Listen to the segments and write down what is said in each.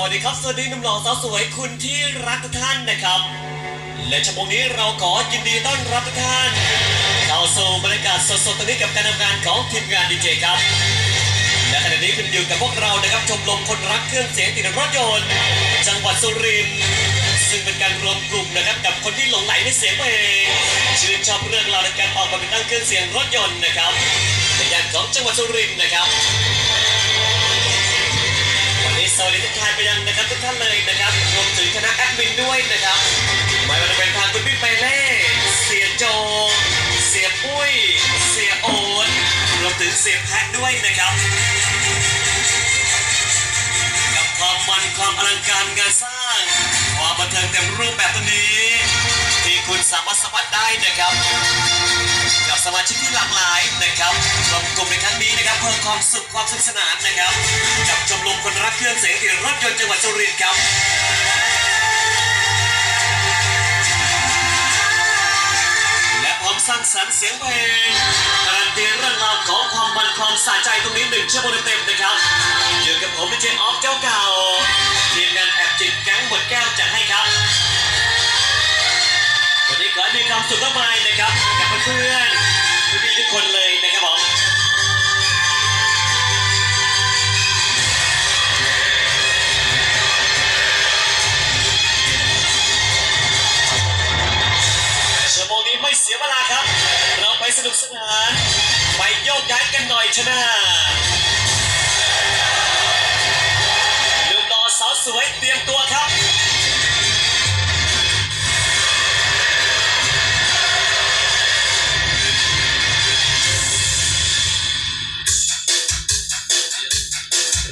วัสดีครับ สวัสดีนุ่มหล่อสาวสวยคุณที่รักทุกท่านนะครับ และชั่วโมงนี้เราขอยินดีต้อนรับทุกท่านเข้าสู่บรรยากาศสดๆตอนนี้กับการทำงานของทีมงานดีเจครับและขณะนี้คุณอยู่กับพวกเรานะครับชมรมคนรักเครื่องเสียงติดรถยนต์ จังหวัดสุรินทร์ซึ่งเป็นการรวมกลุ่มนะครับกับคนที่หลงไหลในเสียงเพลงชื่นชอบเรื่องราวในการออกมาเป็นตั้งเครื่องเสียงรถยนต์นะครับในย่านของจังหวัดสุรินทร์นะครับวันนี้สวัสดีทุกท่าน แพะด้วยนะครับกับความมันความอลังการงานสร้าง ความบันเทิงเต็มรูปแบบตัวนี้ ที่คุณสามารถสัมผัสได้นะครับกับสมาชิกที่หลากหลายนะครับรวมกลุ่มในครั้งนี้นะครับเพิ่มความสุขความสนุกสนานนะครับกับชมรมคนรักเครื่องเสียงที่รถยนต์จังหวัดสุรินทร์ครับและพร้อมสร้างสรรค์เสียงเพลงกรัน ตีเรื่องราวของความมันความสะใจตรงนี้หนึ่งชั่วโมงเต็มนะครับอยู่กับผมดีเจออฟเจ้าเก่าทีมงานแอบจิตแก๊งหมดแก้วจัดให้ครับ วันนี้ขอให้มีความสุขมากมายนะครับกับเพื่อนๆพี่ทุกคนเลยนะครับผมชั่วโมงนี้ไม่เสียเวลาครับ เราไปสนุกสนาน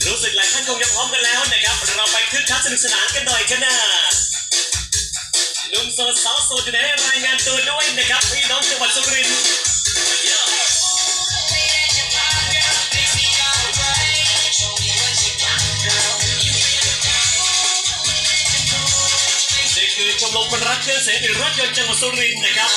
รู้สึกหลายท่านคงจะพร้อมกันแล้วนะครับ เราไปคึกคักสนุกสนานกันหน่อยกันนะหนุ่มโสดสาวโสดอยู่ในรายงานตัวด้วยนะครับพี่น้องจังหวัดสุรินทร์นี่คือชมรมคนรักเครื่องเสียงในรถยนต์จังหวัดสุรินทร์นะครับ